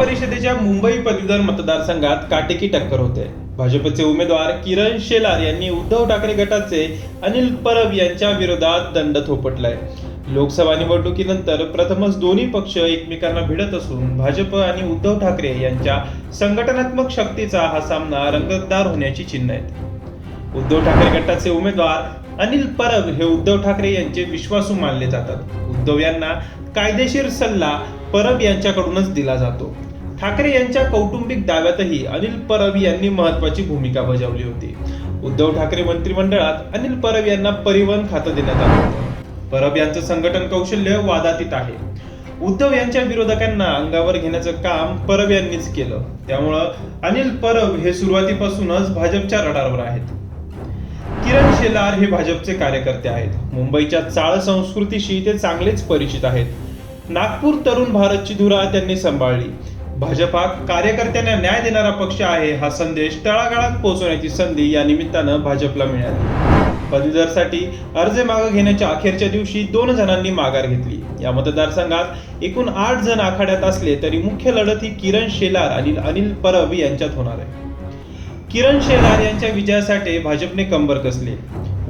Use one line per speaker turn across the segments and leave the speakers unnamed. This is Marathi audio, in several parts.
परिषदेच्या मुंबई पदवीधर मतदारसंघात काटेकी टक्कर होते. भाजपचे उमेदवार किरण शेलार यांनी उद्धव ठाकरे गटाचे अनिल परब यांच्या विरोधात दंड थोपटलाय. लोकसभा निवडणुकीनंतर प्रथमच दोन्ही पक्ष एकमेकांना भिडत असून भाजप आणि उद्धव ठाकरे यांच्या संघटनात्मक शक्तीचा हा सामना रंगतदार होण्याची चिन्ह आहेत. उद्धव ठाकरे गटाचे उमेदवार अनिल परब हे उद्धव ठाकरे यांचे विश्वासू मानले जातात. उद्धव यांना कायदेशीर सल्ला परब यांच्याकडूनच दिला जातो. ठाकरे यांच्या कौटुंबिक दाव्यातही अनिल परब यांनी महत्वाची भूमिका बजावली होती. उद्धव ठाकरे मंत्रिमंडळात अनिल परब यांना परिवहन खातं देण्यात आलं होतं. परब यांचं संघटन कौशल्य वादातीत आहे. उद्धव यांच्या विरोधकांना अंगावर घेण्याचं काम परब यांनीच केलं. त्यामुळं अनिल परब हे सुरुवातीपासूनच भाजपच्या रडारवर आहेत. किरण शेलार हे भाजपचे कार्यकर्ते आहेत. मुंबईच्या चाळ संस्कृतीशी ते चांगलेच परिचित आहेत. नागपूर तरुण भारतची धुरा त्यांनी सांभाळली. भाजप हा कार्यकर्त्यांना न्याय देणारा पक्ष आहे हा संदेश तळागाळात पोहोचवण्याची संधी या निमित्तानं भाजपला मिळाली. पदवीधरसाठी अर्ज मागे घेण्याच्या अखेरच्या दिवशी दोन जणांनी माघार घेतली. या मतदारसंघात एकूण आठ जण आखाड्यात असले तरी मुख्य लढत ही किरण शेलार आणि अनिल परब यांच्यात होणार आहे. किरण शेलार यांच्या विजयासाठी भाजपने कंबर कसले?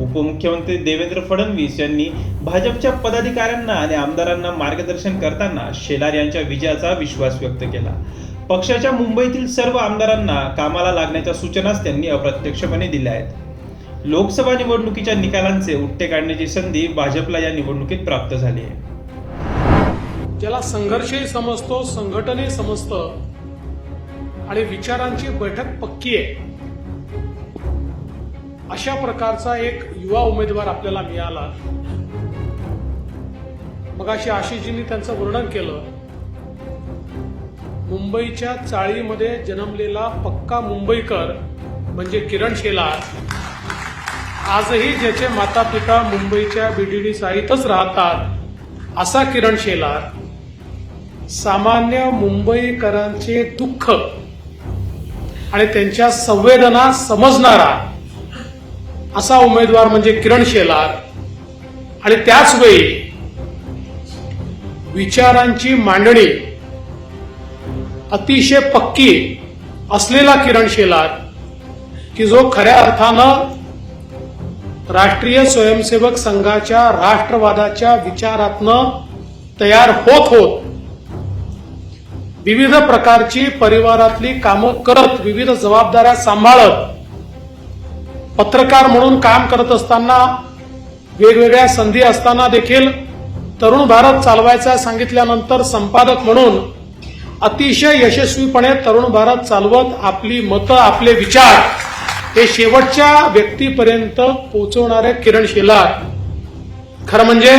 उपमुख्यमंत्री देवेंद्र फडणवीस यांनी भाजपच्या पदाधिकाऱ्यांना आणि आमदारांना मार्गदर्शन करताना शेलार यांच्या विजयाचा विश्वास व्यक्त केला. पक्षाच्या मुंबईतील सर्व आमदारांना कामाला लागण्याच्या सूचनाच त्यांनी अप्रत्यक्षपणे दिल्या आहेत. लोकसभा निवडणुकीच्या निकालांचे उत्ते काढण्याची संधी भाजपला या निवडणुकीत प्राप्त झाली आहे.
ज्याला संघर्षही समजतो संघटनही समजतं आणि विचारांची बैठक पक्की आहे. अशा प्रकारचा एक युवा उमेदवार आपल्याला मिळाला. मग अशी आशिषजींनी त्यांचं वर्णन केलं. मुंबईच्या चाळीमध्ये जन्मलेला पक्का मुंबईकर म्हणजे किरण शेलार. आजही ज्याचे माता पिता मुंबईच्या बीडीडी साईतच राहतात असा किरण शेलार. सामान्य मुंबईकरांचे दुःख आणि त्यांच्या संवेदना समजणारा असा उमेदवार म्हणजे किरण शेलार. आणि त्याच वेळी विचारांची मांडणी अतिशय पक्की असलेला किरण शेलार की जो खऱ्या अर्थानं राष्ट्रीय स्वयंसेवक संघाच्या राष्ट्रवादाच्या विचारातनं तयार होत होत विविध प्रकारची परिवारातली कामं करत विविध जबाबदाऱ्या सांभाळत पत्रकार म्हणून काम करत असताना वेगवेगळ्या संधी असताना देखील तरुण भारत चालवायचा सांगितल्यानंतर संपादक म्हणून अतिशय यशस्वीपणे तरुण भारत चालवत आपली मतं आपले विचार हे शेवटच्या व्यक्तीपर्यंत पोहोचवणारे किरण शेलार. खरं म्हणजे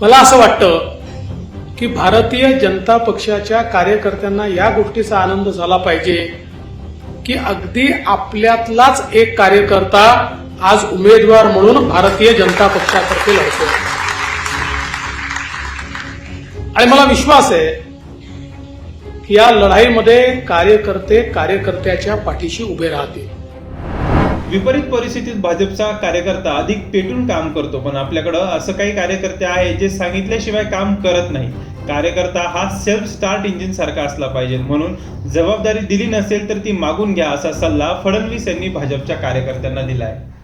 मला असं वाटतं की भारतीय जनता पक्षाच्या कार्यकर्त्यांना या गोष्टीचा आनंद झाला पाहिजे. की अगदी आपल्यातलाच एक कार्यकर्ता आज उमेदवार म्हणून भारतीय जनता पक्षातर्फे लढतो आणि मला विश्वास आहे की या लढाईमध्ये कार्यकर्ते कार्यकर्त्याच्या पाठीशी उभे राहतील.
विपरीत परिस्थितीत भाजपचा कार्यकर्ता अधिक पेटून काम करतो पण आपल्याकडं असं काही कार्यकर्ते आहे जे सांगितल्याशिवाय काम करत नाही. कार्यकर्ता हा सेल्फ स्टार्ट इंजिन सारखा असला पाहिजे. म्हणून जबाबदारी दिली नसेल तर ती मागून घ्या असा सल्ला फडणवीस यांनी भाजपच्या कार्यकर्त्यांना दिला आहे